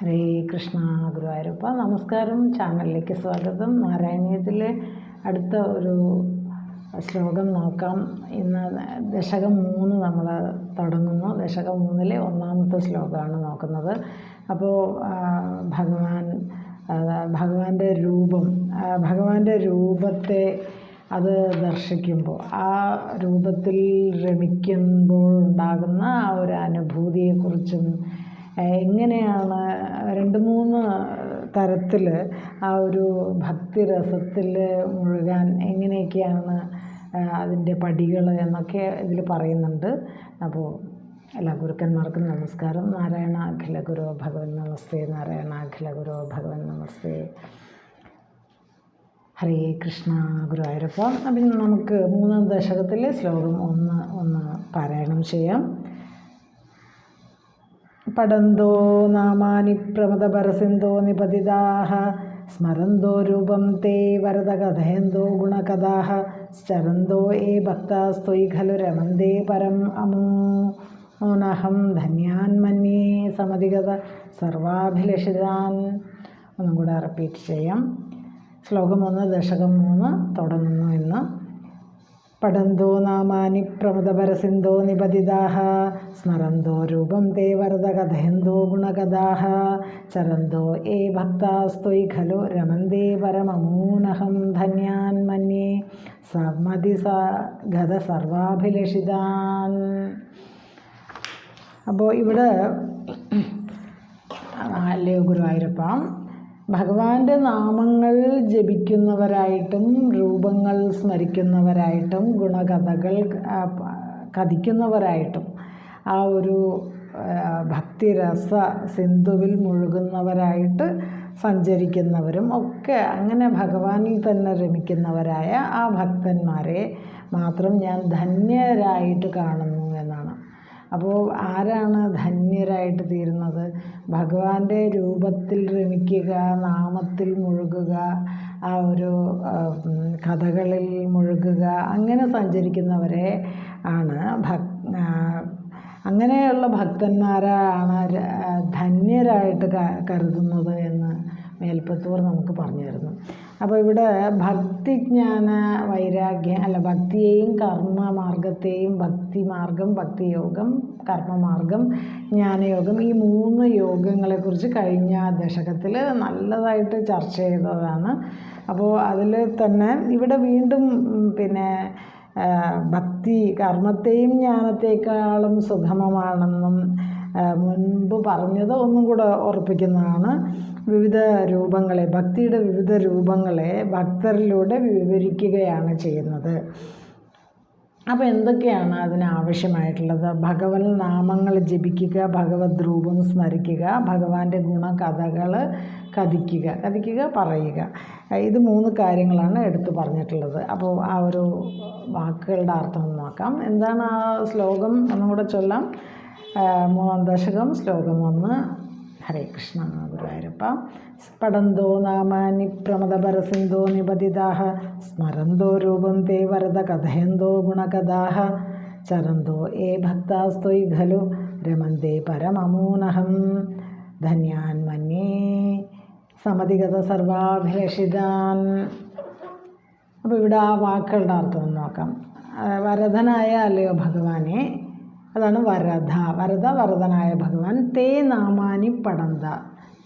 ഹരേ കൃഷ്ണ ഗുരുവായൂരപ്പ. നമസ്കാരം. ചാനലിലേക്ക് സ്വാഗതം. നാരായണീയത്തിലെ അടുത്ത ഒരു ശ്ലോകം നോക്കാം. ഇന്ന് ദശകം മൂന്ന് നമ്മൾ തുടങ്ങുന്നു. ദശകം മൂന്നിലെ ഒന്നാമത്തെ ശ്ലോകമാണ് നോക്കുന്നത്. അപ്പോൾ ഭഗവാൻ ഭഗവാന്റെ രൂപം ഭഗവാന്റെ രൂപത്തെ അത് ദർശിക്കുമ്പോൾ ആ രൂപത്തിൽ രമിക്കുമ്പോൾ ഉണ്ടാകുന്ന ആ ഒരു അനുഭൂതിയെക്കുറിച്ചും എങ്ങനെയാണ് രണ്ട് മൂന്ന് തരത്തിൽ ആ ഒരു ഭക്തിരസത്തിൽ മുഴുകാൻ എങ്ങനെയൊക്കെയാണ് അതിന്റെ പടികൾ എന്നൊക്കെ ഇതിൽ പറയുന്നുണ്ട്. അപ്പോൾ എല്ലാ ഗുരുക്കന്മാർക്കും നമസ്കാരം. നാരായണ അഖില ഗുരു ഭഗവൻ നമസ്തേ. നാരായണ അഖില ഗുരു ഭഗവൻ നമസ്തേ. ഹരേ കൃഷ്ണ ഗുരുവായൂരപ്പ. അപ്പം നമുക്ക് മൂന്നാം ദശകത്തിലെ ശ്ലോകം ഒന്ന് ഒന്ന് പാരായണം ചെയ്യാം. പടന്തോ നാമാനി പ്രമദപരസിന്ധോ നിപതിതാः സ്മരന്തോ രൂപം തേ വരദകഥയന്തോ ഗുണകഥാഹ ചരന്തോ ഏ ഭക്താസ്ത്വയി ഖലു രമന്തേ പരം അമൂനഹം ധന്യാൻ മന്യേ സമധിഗത സർവാഭിലഷിതാൻ. ഒന്നും കൂടെ റിപ്പീറ്റ് ചെയ്യാം. ശ്ലോകം ഒന്ന് ദശകം മൂന്ന് തുടങ്ങുന്നു എന്ന് പടന്തോ നാമാനി പ്രമദപരസിന്ധോ നിപതിതാः സ്മരന്തോ രൂപം തേ വരദകഥയന്തോ ഗുണകഥാः ചരന്തോ ഏ ഭക്താസ്ത്വയി ഖലു രമന്തേ പരമമൂനഹം ധന്യാൻ മന്യേ സമതി സ ഗത സർവാഭിലഷിതാൻ. അപ്പോൾ ഇവിടെ അല്ലയോ ഗുരുവായൂരപ്പ. ഭഗവാന്റെ നാമങ്ങൾ ജപിക്കുന്നവരായിട്ടും രൂപങ്ങൾ സ്മരിക്കുന്നവരായിട്ടും ഗുണകഥകൾ കഥിക്കുന്നവരായിട്ടും ആ ഒരു ഭക്തിരസ സിന്ധുവിൽ മുഴുകുന്നവരായിട്ട് സഞ്ചരിക്കുന്നവരും ഒക്കെ അങ്ങനെ ഭഗവാനിൽ തന്നെ രമിക്കുന്നവരായ ആ ഭക്തന്മാരെ മാത്രം ഞാൻ ധന്യരായിട്ട് കാണുന്നു. അപ്പോൾ ആരാണ് ധന്യരായിട്ട് തീരുന്നത്? ഭഗവാന്റെ രൂപത്തിൽ രമിക്കുക നാമത്തിൽ മുഴുകുക ആ ഒരു കഥകളിൽ മുഴുകുക അങ്ങനെ സഞ്ചരിക്കുന്നവരെ ആണ് ഭക് അങ്ങനെയുള്ള ഭക്തന്മാരാണ് ധന്യരായിട്ട് കരുതുന്നത് എന്ന് മേൽപ്പത്തൂർ നമുക്ക് പറഞ്ഞു തരുന്നു അപ്പോൾ ഇവിടെ ഭക്തിജ്ഞാന വൈരാഗ്യം അല്ല ഭക്തിയെയും കർമ്മമാർഗത്തെയും ഭക്തിമാർഗം ഭക്തിയോഗം കർമ്മമാർഗം ജ്ഞാനയോഗം ഈ മൂന്ന് യോഗങ്ങളെക്കുറിച്ച് കഴിഞ്ഞ ദശകത്തിൽ നല്ലതായിട്ട് ചർച്ച ചെയ്തതാണ്. അപ്പോൾ അതിൽ തന്നെ ഇവിടെ വീണ്ടും പിന്നെ ഭക്തി കർമ്മത്തെയും ജ്ഞാനത്തെക്കാളും സുഗമമാണെന്നും മുൻപ് പറഞ്ഞത് ഒന്നും കൂടെ ഉറപ്പിക്കുന്നതാണ്. വിവിധ രൂപങ്ങളെ ഭക്തിയുടെ വിവിധ രൂപങ്ങളെ ഭക്തരിലൂടെ വിവരിക്കുകയാണ് ചെയ്യുന്നത്. അപ്പോൾ എന്തൊക്കെയാണ് അതിന് ആവശ്യമായിട്ടുള്ളത്? ഭഗവൻ നാമങ്ങൾ ജപിക്കുക ഭഗവത് രൂപം സ്മരിക്കുക ഭഗവാന്റെ ഗുണകഥകൾ കഥിക്കുക കഥിക്കുക പറയുക. ഇത് മൂന്ന് കാര്യങ്ങളാണ് എടുത്തു പറഞ്ഞിട്ടുള്ളത്. അപ്പോൾ ആ ഒരു വാക്കുകളുടെ അർത്ഥം നോക്കാം. എന്താണ് ആ ശ്ലോകം? ഒന്നും കൂടെ ചൊല്ലാം. മൂന്നാം ദശകം ശ്ലോകം ഒന്ന്. ഹരേ കൃഷ്ണ ഗുരുവായൂരപ്പ. പടന്തോ നാമാനി പ്രമദപരസിന്ധോ നിപതിതാः സ്മരന്തോ രൂപം തേ വരദ കഥയന്തോ ഗുണകഥാഹ. ചരന്തോ ഏ ഭക്താസ്ത്വയി ഖലു. രമന്തേ പരമമൂനഹം. ധന്യാൻ മന്യേ സമതിഗത സർവാഭിലഷിതാൻ. അപ്പോൾ ഇവിടെ ആ വാക്കുകളുടെ അർത്ഥം നോക്കാം. വരദനായ അല്ലയോ ഭഗവാനെ? അതാണ് വരദ. വരദ വരദനായ ഭഗവാൻ. തേ നാമാനി പടന്ത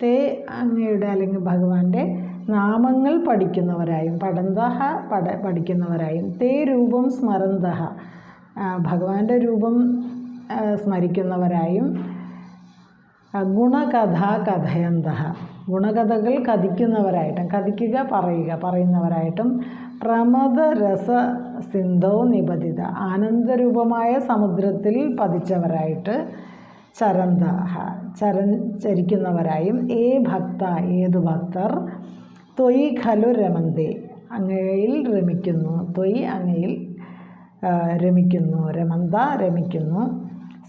തേ അങ്ങയുടെ അല്ലെങ്കിൽ ഭഗവാന്റെ നാമങ്ങൾ പഠിക്കുന്നവരായും പടന്തഹ പഠ പഠിക്കുന്നവരായും തേ രൂപം സ്മരന്തഹ. ഭഗവാന്റെ രൂപം സ്മരിക്കുന്നവരായും ഗുണകഥ കഥയന്ത ഗുണകഥകൾ കഥിക്കുന്നവരായിട്ടും കഥിക്കുക പറയുക പറയുന്നവരായിട്ടും പ്രമദരസ സിന്ധോ നിപതിത ആനന്ദരൂപമായ സമുദ്രത്തിൽ പതിച്ചവരായിട്ട് ചരന്ത ചരൻ ചരിക്കുന്നവരായും ഏ ഭക്ത ഏതു ഭക്തർ? തൊയ് ഖലു രമന്തേ അങ്ങയിൽ രമിക്കുന്നു തൊയ് അങ്ങയിൽ രമിക്കുന്നു രമന്ത രമിക്കുന്നു.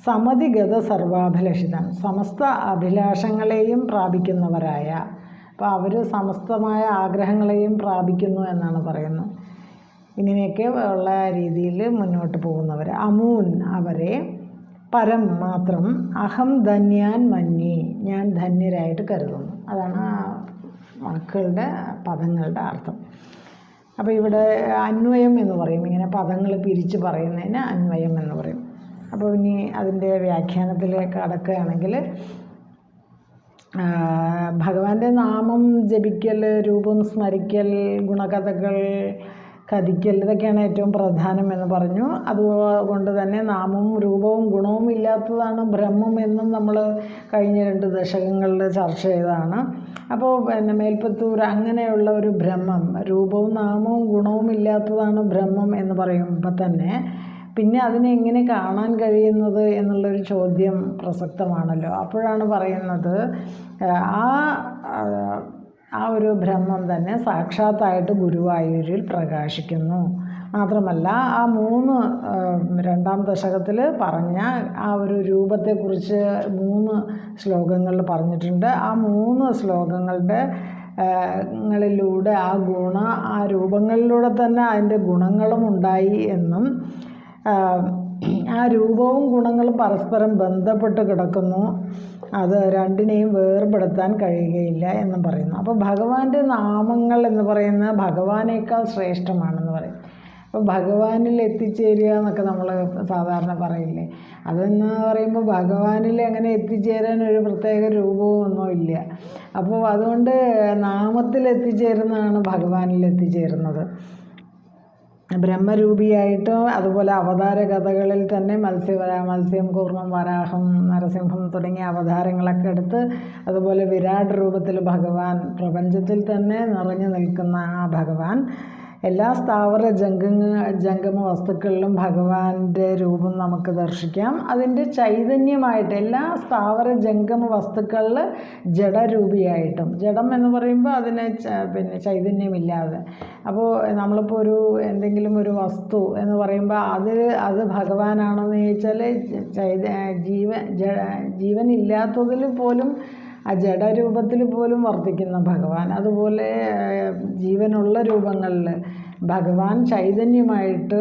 സമതിഗത സർവാഭിലഷിതം സമസ്ത അഭിലാഷങ്ങളെയും പ്രാപിക്കുന്നവരായ അപ്പോൾ അവർ സമസ്തമായ ആഗ്രഹങ്ങളെയും പ്രാപിക്കുന്നു എന്നാണ് പറയുന്നത്. ഇങ്ങനെയൊക്കെ ഉള്ള രീതിയിൽ മുന്നോട്ട് പോകുന്നവർ. അമൂൻ അവരെ പരം മാത്രം അഹം ധന്യാൻ മന്യേ ഞാൻ ധന്യരായിട്ട് കരുതുന്നു. അതാണ് ആ വാക്കുകളുടെ പദങ്ങളുടെ അർത്ഥം. അപ്പോൾ ഇവിടെ അന്വയം എന്ന് പറയും. ഇങ്ങനെ പദങ്ങൾ പിരിച്ച് പറയുന്നതിന് അന്വയം എന്ന് പറയും. അപ്പോൾ ഇനി അതിന്റെ വ്യാഖ്യാനത്തിലേക്ക് അടക്കുകയാണെങ്കിൽ ഭഗവാന്റെ നാമം ജപിക്കൽ രൂപം സ്മരിക്കൽ ഗുണകഥകൾ കഥിക്കൽ ഇതൊക്കെയാണ് ഏറ്റവും പ്രധാനം എന്ന് പറഞ്ഞു. അതുകൊണ്ട് തന്നെ നാമവും രൂപവും ഗുണവും ഇല്ലാത്തതാണ് ബ്രഹ്മം എന്നും നമ്മൾ കഴിഞ്ഞ രണ്ട് ദശകങ്ങളിൽ ചർച്ച ചെയ്തതാണ്. അപ്പോൾ പിന്നെ മേൽപ്പത്തൂർ അങ്ങനെയുള്ള ഒരു ബ്രഹ്മം രൂപവും നാമവും ഗുണവും ഇല്ലാത്തതാണ് ബ്രഹ്മം എന്ന് പറയുമ്പോൾ തന്നെ പിന്നെ അതിനെ എങ്ങനെ കാണാൻ കഴിയുന്നത് എന്നുള്ളൊരു ചോദ്യം പ്രസക്തമാണല്ലോ. അപ്പോഴാണ് പറയുന്നത് ആ ആ ഒരു ബ്രഹ്മം തന്നെ സാക്ഷാത്തായിട്ട് ഗുരുവായൂരിൽ പ്രകാശിക്കുന്നു. മാത്രമല്ല ആ മൂന്ന് രണ്ടാം ദശകത്തിൽ പറഞ്ഞ ആ ഒരു രൂപത്തെക്കുറിച്ച് മൂന്ന് ശ്ലോകങ്ങളിൽ പറഞ്ഞിട്ടുണ്ട്. ആ മൂന്ന് ശ്ലോകങ്ങളുടെ ങ്ങളിലൂടെ ആ ഗുണ ആ രൂപങ്ങളിലൂടെ തന്നെ അതിന്റെ ഗുണങ്ങളും ഉണ്ടായി എന്നും ആ, രൂപവും ഗുണങ്ങളും പരസ്പരം ബന്ധപ്പെട്ട് കിടക്കുന്നു. അത് രണ്ടിനെയും വേർപെടുത്താൻ കഴിയുകയില്ല എന്നും പറയുന്നു. അപ്പോൾ ഭഗവാന്റെ നാമങ്ങൾ എന്ന് പറയുന്നത് ഭഗവാനേക്കാൾ ശ്രേഷ്ഠമാണെന്ന് പറയും. അപ്പോൾ ഭഗവാനിൽ എത്തിച്ചേരുക എന്നൊക്കെ നമ്മൾ സാധാരണ പറയില്ലേ? അതെന്ന് പറയുമ്പോൾ ഭഗവാനിൽ അങ്ങനെ എത്തിച്ചേരാൻ ഒരു പ്രത്യേക രൂപവും ഒന്നുമില്ല അപ്പോൾ അതുകൊണ്ട് നാമത്തിൽ എത്തിച്ചേരുന്നതാണ് ഭഗവാനിൽ എത്തിച്ചേരുന്നത്. ബ്രഹ്മരൂപിയായിട്ട് അതുപോലെ അവതാര കഥകളിൽ തന്നെ മത്സ്യവരാ മത്സ്യം കൂർമ്മം വരാഹം നരസിംഹം തുടങ്ങിയ അവതാരങ്ങളൊക്കെ എടുത്ത് അതുപോലെ വിരാട് രൂപത്തിൽ ഭഗവാൻ പ്രപഞ്ചത്തിൽ തന്നെ നിറഞ്ഞു നിൽക്കുന്ന ആ ഭഗവാൻ. എല്ലാ സ്ഥാവര ജംഗമ ജംഗമ വസ്തുക്കളിലും ഭഗവാന്റെ രൂപം നമുക്ക് ദർശിക്കാം. അതിന്റെ ചൈതന്യമായിട്ട് എല്ലാ സ്ഥാവര ജംഗമ വസ്തുക്കളിൽ ജഡരൂപിയായിട്ടും ജഡം എന്ന് പറയുമ്പോൾ അതിന് പിന്നെ ചൈതന്യമില്ലാതെ. അപ്പോൾ നമ്മളിപ്പോൾ ഒരു എന്തെങ്കിലും ഒരു വസ്തു എന്ന് പറയുമ്പോൾ അത് അത് ഭഗവാനാണെന്ന് ചോദിച്ചാൽ ചൈത ജീവൻ ജീവനില്ലാത്തതിൽ പോലും ആ ജഡരൂപത്തിൽ പോലും വർത്തിക്കുന്ന ഭഗവാൻ. അതുപോലെ ജീവനുള്ള രൂപങ്ങളിൽ ഭഗവാൻ ചൈതന്യമായിട്ട്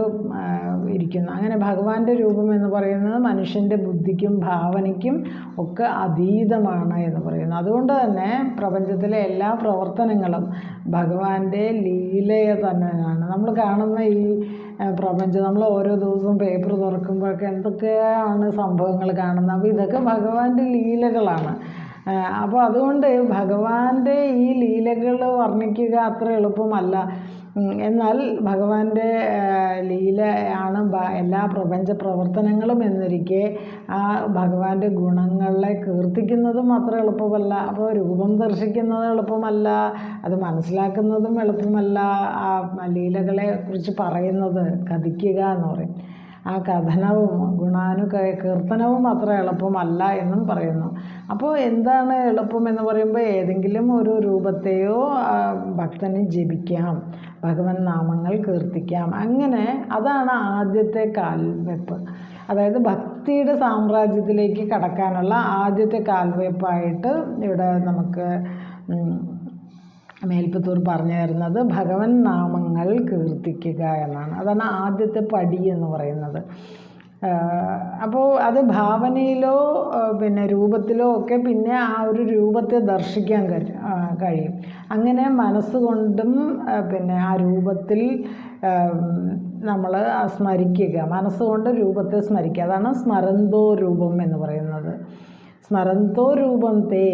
ഇരിക്കുന്നു. അങ്ങനെ ഭഗവാന്റെ രൂപം എന്ന് പറയുന്നത് മനുഷ്യന്റെ ബുദ്ധിക്കും ഭാവനയ്ക്കും ഒക്കെ അതീതമാണ് എന്ന് പറയുന്നു. അതുകൊണ്ട് തന്നെ പ്രപഞ്ചത്തിലെ എല്ലാ പ്രവർത്തനങ്ങളും ഭഗവാന്റെ ലീലയെ തന്നെയാണ്. നമ്മൾ കാണുന്ന ഈ പ്രപഞ്ചം നമ്മൾ ഓരോ ദിവസവും പേപ്പർ തുറക്കുമ്പോഴൊക്കെ എന്തൊക്കെയാണ് സംഭവങ്ങൾ കാണുന്നത്? അപ്പോൾ ഇതൊക്കെ ഭഗവാന്റെ ലീലകളാണ്. അപ്പോൾ അതുകൊണ്ട് ഭഗവാന്റെ ഈ ലീലകൾ വർണിക്കുക അത്ര എളുപ്പമല്ല. എന്നാൽ ഭഗവാന്റെ ലീലയാണ് എല്ലാ പ്രപഞ്ച പ്രവർത്തനങ്ങളും എന്നിരിക്കെ ആ ഭഗവാന്റെ ഗുണങ്ങളെ കീർത്തിക്കുന്നതും അത്ര എളുപ്പമല്ല. അപ്പോൾ രൂപം ദർശിക്കുന്നത് എളുപ്പമല്ല അത് മനസ്സിലാക്കുന്നതും എളുപ്പമല്ല ആ ലീലകളെ കുറിച്ച് പറയുന്നത് കഥിക്കുക എന്ന് പറയും. ആ കഥനവും ഗുണാനു ക- കീർത്തനവും അത്ര എളുപ്പമല്ല എന്നും പറയുന്നു. അപ്പോൾ എന്താണ് എളുപ്പം എന്ന് പറയുമ്പോൾ ഏതെങ്കിലും ഒരു രൂപത്തെയോ ഭക്തന് ജപിക്കാം ഭഗവൻ നാമങ്ങൾ കീർത്തിക്കാം. അങ്ങനെ അതാണ് ആദ്യത്തെ കാൽവെപ്പ്. അതായത് ഭക്തിയുടെ സാമ്രാജ്യത്തിലേക്ക് കടക്കാനുള്ള ആദ്യത്തെ കാൽവെപ്പായിട്ട് ഇവിടെ നമുക്ക് മേൽപ്പത്തൂർ പറഞ്ഞു തരുന്നത് ഭഗവൻ നാമങ്ങൾ കീർത്തിക്കുക എന്നാണ്. അതാണ് ആദ്യത്തെ പടി എന്ന് പറയുന്നത്. അപ്പോൾ അത് ഭാവനയിലോ പിന്നെ രൂപത്തിലോ ഒക്കെ പിന്നെ ആ ഒരു രൂപത്തെ ദർശിക്കാൻ കഴിയും. അങ്ങനെ മനസ്സുകൊണ്ടും പിന്നെ ആ രൂപത്തിൽ നമ്മൾ സ്മരിക്കുക. മനസ്സുകൊണ്ട് രൂപത്തെ സ്മരിക്കുക. അതാണ് സ്മരന്തോ രൂപം എന്ന് പറയുന്നത്. സ്മരന്തോ രൂപം തേ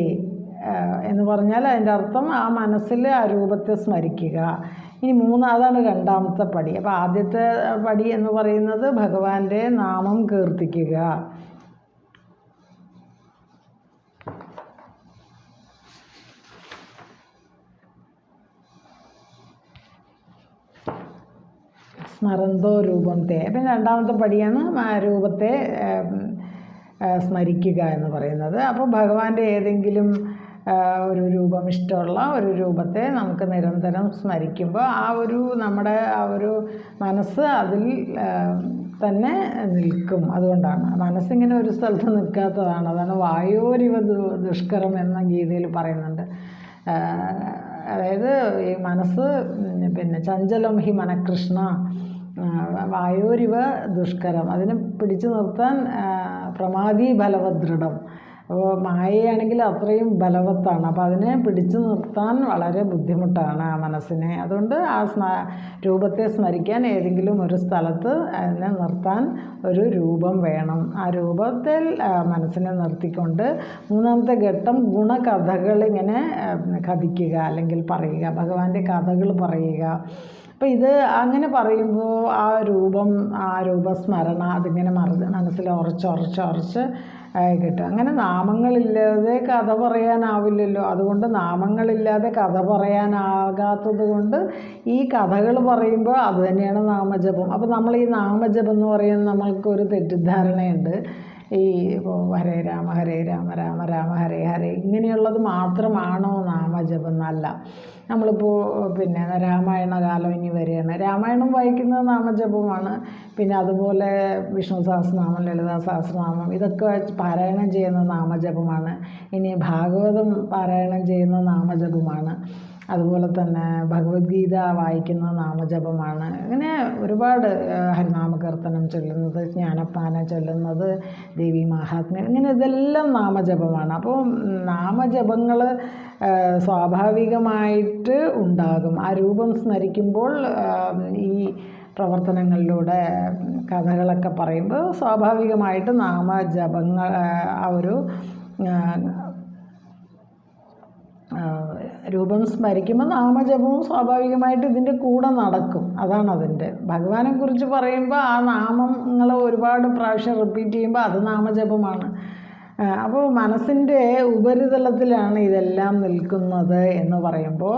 എന്ന് പറഞ്ഞാൽ അതിന്റെ അർത്ഥം ആ മനസ്സിൽ ആ രൂപത്തെ സ്മരിക്കുക. ഇനി മൂന്ന് അതാണ് രണ്ടാമത്തെ പടി. അപ്പോൾ ആദ്യത്തെ പടി എന്ന് പറയുന്നത് ഭഗവാന്റെ നാമം കീർത്തിക്കുക. സ്മരന്തോ രൂപം തേ അപ്പം രണ്ടാമത്തെ പടിയാണ് ആ രൂപത്തെ സ്മരിക്കുക എന്ന് പറയുന്നത്. അപ്പോൾ ഭഗവാന്റെ ഏതെങ്കിലും ഒരു രൂപം ഇഷ്ടമുള്ള ഒരു രൂപത്തെ നമുക്ക് നിരന്തരം സ്മരിക്കുമ്പോൾ ആ ഒരു നമ്മുടെ ആ ഒരു മനസ്സ് അതിൽ തന്നെ നിൽക്കും. അതുകൊണ്ടാണ്. മനസ്സിങ്ങനെ ഒരു സ്ഥലത്ത് നിൽക്കാത്തതാണ്. അതാണ് വായോരിവ ദുഷ്കരം എന്ന ഗീതയിൽ പറയുന്നുണ്ട്. അതായത് ഈ മനസ്സ് പിന്നെ ചഞ്ചലം ഹി മനകൃഷ്ണ വായോരിവ ദുഷ്കരം. അതിനെ പിടിച്ചു നിർത്താൻ പ്രമാദി ബലവദൃഢം അപ്പോൾ മായയാണെങ്കിൽ അത്രയും ബലവത്താണ്. അപ്പോൾ അതിനെ പിടിച്ചു നിർത്താൻ വളരെ ബുദ്ധിമുട്ടാണ് ആ മനസ്സിനെ. അതുകൊണ്ട് ആ സ്മ രൂപത്തെ സ്മരിക്കാൻ ഏതെങ്കിലും ഒരു സ്ഥലത്ത് അതിനെ നിർത്താൻ ഒരു രൂപം വേണം. ആ രൂപത്തിൽ മനസ്സിനെ നിർത്തിക്കൊണ്ട് മൂന്നാമത്തെ ഘട്ടം ഗുണകഥകൾ ഇങ്ങനെ കഥിക്കുക അല്ലെങ്കിൽ പറയുക ഭഗവാന്റെ കഥകൾ പറയുക. അപ്പോൾ ഇത് അങ്ങനെ പറയുമ്പോൾ ആ രൂപം ആ രൂപസ്മരണ അതിങ്ങനെ മറ മനസ്സിൽ ഉറച്ച് ഉറച്ച് ഉറച്ച് ആ, കിട്ടും. അങ്ങനെ നാമങ്ങളില്ലാതെ കഥ പറയാനാവില്ലല്ലോ. അതുകൊണ്ട് നാമങ്ങളില്ലാതെ കഥ പറയാനാകാത്തത് കൊണ്ട് ഈ കഥകൾ പറയുമ്പോൾ അത് തന്നെയാണ് നാമജപം. അപ്പോൾ നമ്മൾ ഈ നാമജപം എന്ന് പറയുന്നത് നമ്മൾക്കൊരു തെറ്റിദ്ധാരണയുണ്ട്. ഈ ഹരേ രാമ ഹരേ രാമ രാമ രാമ ഹരേ ഹരേ ഇങ്ങനെയുള്ളത് മാത്രമാണോ നാമജപം എന്നല്ല. നമ്മളിപ്പോൾ പിന്നെ രാമായണ കാലം ഇനി വരികയാണ് രാമായണം വായിക്കുന്നത് നാമജപമാണ് പിന്നെ അതുപോലെ വിഷ്ണു സഹസ്രനാമം ലളിതാ സഹസ്രനാമം ഇതൊക്കെ പാരായണം ചെയ്യുന്ന നാമജപമാണ് ഇനി ഭാഗവതം പാരായണം ചെയ്യുന്ന നാമജപമാണ് അതുപോലെ തന്നെ ഭഗവത്ഗീത വായിക്കുന്ന നാമജപമാണ്. അങ്ങനെ ഒരുപാട് ഹരിനാമ ഹരിനാമകീർത്തനം ചൊല്ലുന്നത് ജ്ഞാനപ്പാന ചൊല്ലുന്നത് ദേവി മഹാത്മ്യം ഇങ്ങനെ ഇതെല്ലാം നാമജപമാണ്. അപ്പോൾ നാമജപങ്ങൾ സ്വാഭാവികമായിട്ട് ഉണ്ടാകും. ആ രൂപം സ്മരിക്കുമ്പോൾ ഈ പ്രവർത്തനങ്ങളിലൂടെ കഥകളൊക്കെ പറയുമ്പോൾ സ്വാഭാവികമായിട്ട് നാമജപങ്ങൾ ആ, ഒരു രൂപം സ്മരിക്കുമ്പോൾ നാമജപവും സ്വാഭാവികമായിട്ട് ഇതിന്റെ കൂടെ നടക്കും. അതാണ് അതിന്റെ. ഭഗവാനെ കുറിച്ച് പറയുമ്പോൾ ആ നാമങ്ങൾ ഒരുപാട് പ്രാവശ്യം റിപ്പീറ്റ് ചെയ്യുമ്പോൾ അത് നാമജപമാണ്. അപ്പോൾ മനസ്സിന്റെ ഉപരിതലത്തിലാണ് ഇതെല്ലാം നിൽക്കുന്നത് എന്ന് പറയുമ്പോൾ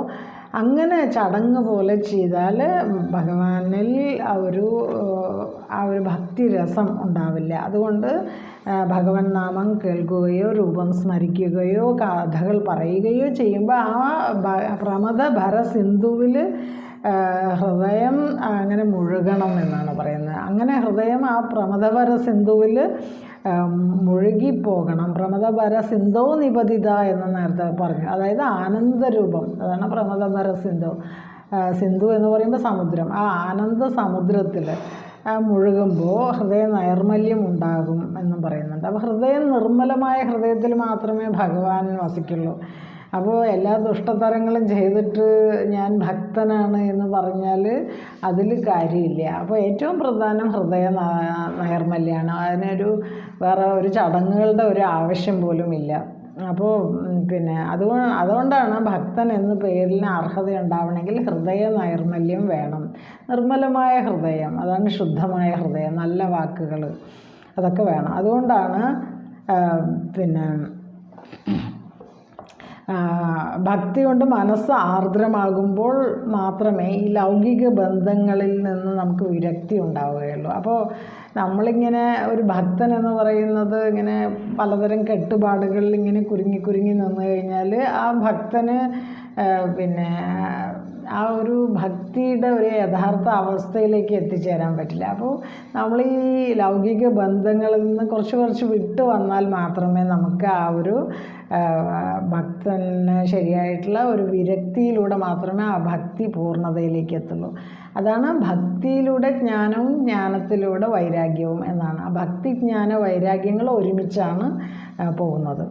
അങ്ങനെ ചടങ്ങ് പോലെ ചെയ്താൽ ഭഗവാനിൽ ഒരു ആ ഒരു ഭക്തി രസം ഉണ്ടാവില്ല. അതുകൊണ്ട് ഭഗവൻ നാമം കേൾക്കുകയോ രൂപം സ്മരിക്കുകയോ കഥകൾ പറയുകയോ ചെയ്യുമ്പോൾ ആ പ്രമദ ഭരസിന്ധുവിൽ ഹൃദയം അങ്ങനെ മുഴുകണം എന്നാണ് പറയുന്നത്. അങ്ങനെ ഹൃദയം ആ പ്രമദപര സിന്ധുവിൽ മുഴുകിപ്പോകണം. പ്രമദപര സിന്ധോ നിപതിത എന്ന് നേരത്തെ പറഞ്ഞു. അതായത് ആനന്ദരൂപം അതാണ് പ്രമദപര സിന്ധു. സിന്ധു എന്ന് പറയുമ്പോൾ സമുദ്രം. ആ ആനന്ദ സമുദ്രത്തിൽ മുഴുകുമ്പോൾ ഹൃദയ നൈർമല്യം ഉണ്ടാകും എന്നും പറയുന്നുണ്ട്. അപ്പോൾ ഹൃദയം നിർമ്മലമായ ഹൃദയത്തിൽ മാത്രമേ ഭഗവാൻ വസിക്കുള്ളൂ. അപ്പോൾ എല്ലാ ദുഷ്ടതരങ്ങളും ചെയ്തിട്ട് ഞാൻ ഭക്തനാണ് എന്ന് പറഞ്ഞാൽ അതിൽ കാര്യമില്ല. അപ്പോൾ ഏറ്റവും പ്രധാനം ഹൃദയ നൈർമല്യമാണ് അതിനൊരു വേറെ ഒരു ചടങ്ങുകളുടെ ഒരു ആവശ്യം പോലും ഇല്ല അപ്പോൾ പിന്നെ അത് അതുകൊണ്ടാണ് ഭക്തൻ എന്ന പേരിന് അർഹത ഉണ്ടാവണമെങ്കിൽ ഹൃദയ നൈർമല്യം വേണം. നിർമ്മലമായ ഹൃദയം അതാണ് ശുദ്ധമായ ഹൃദയം നല്ല വാക്കുകൾ അതൊക്കെ വേണം. അതുകൊണ്ടാണ് പിന്നെ ഭക്തി കൊണ്ട് മനസ്സ് ആർദ്രമാകുമ്പോൾ മാത്രമേ ഈ ലൗകിക ബന്ധങ്ങളിൽ നിന്ന് നമുക്ക് വിരക്തി ഉണ്ടാവുകയുള്ളൂ. അപ്പോൾ നമ്മളിങ്ങനെ ഒരു ഭക്തൻ എന്ന് പറയുന്നത് ഇങ്ങനെ പലതരം കെട്ടുപാടുകളിൽ ഇങ്ങനെ കുരുങ്ങി കുരുങ്ങി നിന്ന് കഴിഞ്ഞാൽ ആ ഭക്തന് പിന്നെ ആ ഒരു ഭക്തിയുടെ ഒരു യഥാർത്ഥ അവസ്ഥയിലേക്ക് എത്തിച്ചേരാൻ പറ്റില്ല. അപ്പോൾ നമ്മൾ ഈ ലൗകിക ബന്ധങ്ങളിൽ നിന്ന് കുറച്ച് കുറച്ച് വിട്ടു വന്നാൽ മാത്രമേ നമുക്ക് ആ ഒരു ഭക്തന് ശരിയായിട്ടുള്ള ഒരു വിരക്തിയിലൂടെ മാത്രമേ ആ ഭക്തി പൂർണതയിലേക്ക് എത്തുള്ളൂ. അതാണ് ഭക്തിയിലൂടെ ജ്ഞാനവും ജ്ഞാനത്തിലൂടെ വൈരാഗ്യവും എന്നാണ്. ആ ഭക്തി ജ്ഞാന വൈരാഗ്യങ്ങൾ ഒരുമിച്ചാണ് പോകുന്നത്.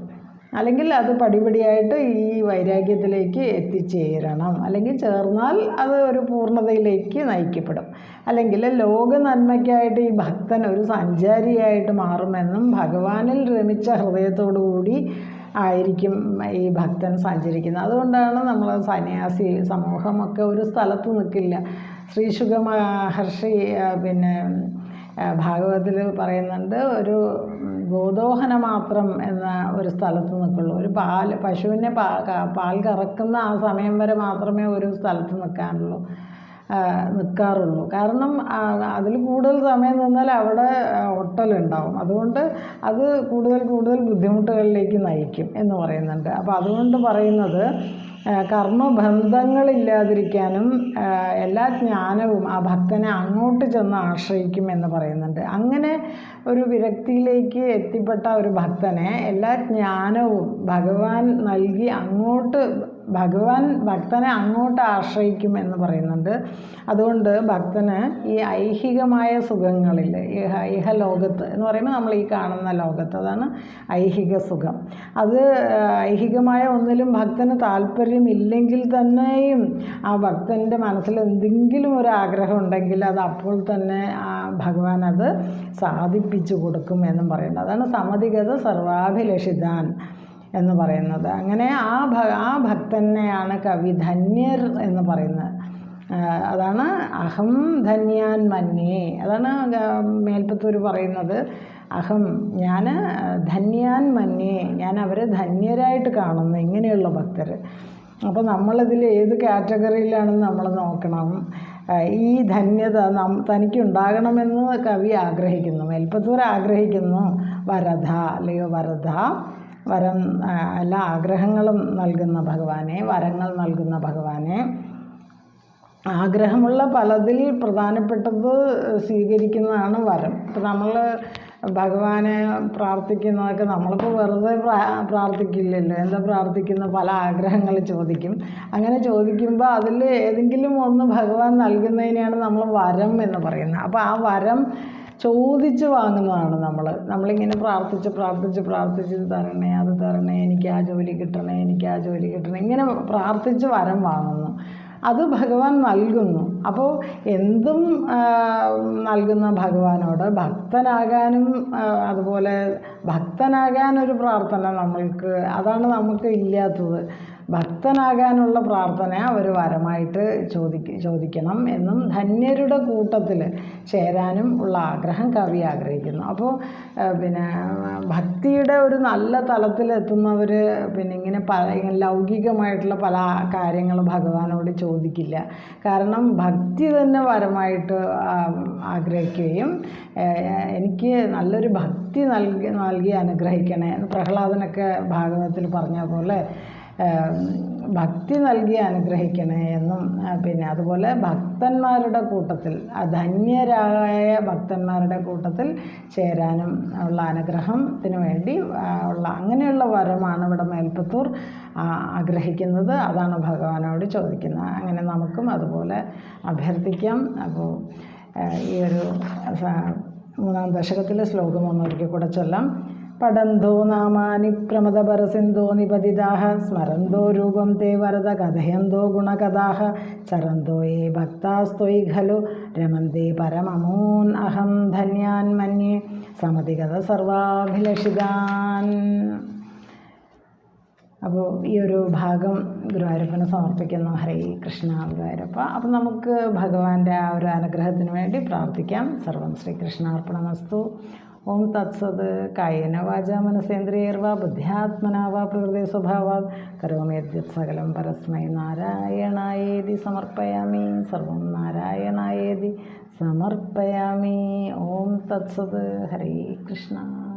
അല്ലെങ്കിൽ അത് പടിപടിയായിട്ട് ഈ വൈരാഗ്യത്തിലേക്ക് എത്തിച്ചേരണം. അല്ലെങ്കിൽ ചേർന്നാൽ അത് ഒരു പൂർണതയിലേക്ക് നയിക്കപ്പെടും. അല്ലെങ്കിൽ ലോക നന്മയ്ക്കായിട്ട് ഈ ഭക്തൻ ഒരു സഞ്ചാരിയായിട്ട് മാറുമെന്നും ഭഗവാനിൽ രമിച്ച ഹൃദയത്തോടു കൂടി ആയിരിക്കും ഈ ഭക്തൻ സഞ്ചരിക്കുന്നത്. അതുകൊണ്ടാണ് നമ്മൾ സന്യാസി സമൂഹമൊക്കെ ഒരു സ്ഥലത്ത് നിൽക്കില്ല ശ്രീശുഖ മഹർഷി പിന്നെ ഭാഗവതത്തിൽ പറയുന്നുണ്ട് ഒരു ഗോദോഹന മാത്രം എന്ന ഒരു സ്ഥലത്ത് നിൽക്കുള്ളൂ. ഒരു പാൽ പശുവിനെ പാൽ കറക്കുന്ന ആ സമയം വരെ മാത്രമേ ഒരു സ്ഥലത്ത് നിൽക്കാനുള്ളൂ നിൽക്കാറുള്ളൂ. കാരണം അതിൽ കൂടുതൽ സമയം നിന്നാൽ അവിടെ ഒട്ടലുണ്ടാവും. അതുകൊണ്ട് അത് കൂടുതൽ കൂടുതൽ ബുദ്ധിമുട്ടുകളിലേക്ക് നയിക്കും എന്ന് പറയുന്നുണ്ട്. അപ്പോൾ അതുകൊണ്ട് പറയുന്നത് കർമ്മബന്ധങ്ങളില്ലാതിരിക്കാനും എല്ലാ ജ്ഞാനവും ആ ഭക്തനെ അങ്ങോട്ട് ചെന്ന് ആശ്രയിക്കും എന്ന് പറയുന്നുണ്ട്. അങ്ങനെ ഒരു വിരക്തിയിലേക്ക് എത്തിപ്പെട്ട ഒരു ഭക്തനെ എല്ലാ ജ്ഞാനവും ഭഗവാൻ നൽകി അങ്ങോട്ട് ഭഗവാൻ ഭക്തനെ അങ്ങോട്ട് ആശ്രയിക്കും എന്ന് പറയുന്നുണ്ട്. അതുകൊണ്ട് ഭക്തന് ഈ ഐഹികമായ സുഖങ്ങളിൽ ഇഹ ഇഹലോകത്ത് എന്ന് പറയുമ്പോൾ നമ്മൾ ഈ കാണുന്ന ലോകത്ത് അതാണ് ഐഹിക സുഖം. അത് ഐഹികമായ ഒന്നിലും ഭക്തന് താല്പര്യമില്ലെങ്കിൽ തന്നെയും ആ ഭക്തന്റെ മനസ്സിൽ എന്തെങ്കിലും ഒരു ആഗ്രഹം ഉണ്ടെങ്കിൽ അത് അപ്പോൾ തന്നെ ആ ഭഗവാൻ അത് സാധിപ്പിച്ചു കൊടുക്കും എന്നും പറയുന്നത് അതാണ് സമതിഗത സർവാഭിലഷിതാൻ. എന്ന് പറയുന്നത്. അങ്ങനെ ആ ഭ ആ ഭക്തനെയാണ് കവി ധന്യർ എന്ന് പറയുന്നത്. അതാണ് അഹം ധന്യാൻ മന്യേ. അതാണ് മേൽപ്പത്തൂർ പറയുന്നത്. അഹം ഞാൻ ധന്യാൻ മന്യേ. ഞാൻ അവരെ ധന്യരായിട്ട് കാണുന്നു. ഇങ്ങനെയുള്ള ഭക്തർ അപ്പോൾ നമ്മളിതിൽ ഏത് കാറ്റഗറിയിലാണെന്ന് നമ്മൾ നോക്കണം? ഈ ധന്യത നം തനിക്കുണ്ടാകണമെന്ന് കവി ആഗ്രഹിക്കുന്നു. മേൽപ്പത്തൂർ ആഗ്രഹിക്കുന്നു. വരധ അല്ലയോ വരധ വരം എല്ലാ ആഗ്രഹങ്ങളും നൽകുന്ന ഭഗവാനെ വരങ്ങൾ നൽകുന്ന ഭഗവാനെ. ആഗ്രഹമുള്ള പലതിൽ പ്രധാനപ്പെട്ടത് സ്വീകരിക്കുന്നതാണ് വരം. ഇപ്പം നമ്മൾ ഭഗവാനെ പ്രാർത്ഥിക്കുന്നതൊക്കെ നമ്മളിപ്പോൾ വെറുതെ പ്രാ- പ്രാർത്ഥിക്കില്ലല്ലോ. എന്താ പ്രാർത്ഥിക്കുന്ന? പല ആഗ്രഹങ്ങൾ ചോദിക്കും. അങ്ങനെ ചോദിക്കുമ്പോൾ അതിൽ ഏതെങ്കിലും ഒന്ന് ഭഗവാൻ നൽകുന്നതിനെയാണ് നമ്മൾ വരം എന്ന് പറയുന്നത്. അപ്പോൾ ആ വരം ചോദിച്ച് വാങ്ങുന്നതാണ് നമ്മൾ നമ്മളിങ്ങനെ പ്രാർത്ഥിച്ച് പ്രാർത്ഥിച്ച് പ്രാർത്ഥിച്ച് ഇത് തരണേ അത് തരണേ എനിക്ക് ആ ജോലി കിട്ടണേ എനിക്ക് ആ ജോലി കിട്ടണേ ഇങ്ങനെ പ്രാർത്ഥിച്ച് വരം വാങ്ങുന്നു. അത് ഭഗവാൻ നൽകുന്നു. അപ്പോൾ എന്തും നൽകുന്ന ഭഗവാനോട് ഭക്തനാകാനും അതുപോലെ ഭക്തനാകാനൊരു പ്രാർത്ഥന നമ്മൾക്ക് അതാണ് നമുക്ക് ഇല്ലാത്തത്. ഭക്തനാകാനുള്ള പ്രാർത്ഥന അവർ വരമായിട്ട് ചോദിക്ക ചോദിക്കണം എന്നും ധന്യരുടെ കൂട്ടത്തിൽ ചേരാനും ഉള്ള ആഗ്രഹം കവി ആഗ്രഹിക്കുന്നു. അപ്പോൾ പിന്നെ ഭക്തിയുടെ ഒരു നല്ല തലത്തിലെത്തുന്നവർ പിന്നെ ഇങ്ങനെ പല ലൗകികമായിട്ടുള്ള പല കാര്യങ്ങളും ഭഗവാനോട് ചോദിക്കില്ല. കാരണം ഭക്തി തന്നെ വരമായിട്ട് ആഗ്രഹിക്കുകയും എനിക്ക് നല്ലൊരു ഭക്തി നൽകി നൽകി അനുഗ്രഹിക്കണേ പ്രഹ്ലാദനൊക്കെ ഭാഗവതത്തിൽ പറഞ്ഞ പോലെ ഭക്തി നൽകി അനുഗ്രഹിക്കണേ എന്നും പിന്നെ അതുപോലെ ഭക്തന്മാരുടെ കൂട്ടത്തിൽ ധന്യരായ ഭക്തന്മാരുടെ കൂട്ടത്തിൽ ചേരാനും ഉള്ള അനുഗ്രഹത്തിന് വേണ്ടി ഉള്ള അങ്ങനെയുള്ള വരമാണ് ഇവിടെ മേൽപ്പത്തൂർ ആഗ്രഹിക്കുന്നത്. അതാണ് ഭഗവാനോട് ചോദിക്കുന്നത്. അങ്ങനെ നമുക്കും അതുപോലെ അഭ്യർത്ഥിക്കാം. അപ്പോൾ ഈ ഒരു മൂന്നാം ദശകത്തിലെ ശ്ലോകം ഒന്നൊരിക്കൽ കൂടെ ചൊല്ലാം. പടന്തോ നാമാനി പ്രമദപരസിന്ധോ നിപതിതാഹ സ്മരന്തോ രൂപം തേ വരത കഥയന്തോ ഗുണകഥാഹ ചരന്തോ യേ ഭക്താസ്ത്വയി ഖലു രമന്തേ പരമമൂൻ അഹം ധന്യാൻ മന്യേ സമതിഗത സർവാഭിലഷിതാൻ അപ്പോൾ ഈ ഒരു ഭാഗം ഗുരുവായൂരപ്പന് സമർപ്പിക്കുന്നു. ഹരേ കൃഷ്ണ ഗുരുവായൂരപ്പ. അപ്പം നമുക്ക് ഭഗവാന്റെ ആ ഒരു അനുഗ്രഹത്തിന് വേണ്ടി പ്രാർത്ഥിക്കാം. സർവം ശ്രീകൃഷ്ണാർപ്പണമസ്തു ഓം തത്സത്. കായേന വാച മനസേന്ദ്രിയർവ ബുദ്ധ്യാത്മനാ വാ പ്രകൃതി സ്വഭാവാത്. കരോമേദ്യത് സകലം പരസ്മൈ നാരായണായേതി സമർപ്പയാമി. സർവം നാരായണായേതി സമർപ്പയാമി. ഓം തത്സത്. ഹരേ കൃഷ്ണ.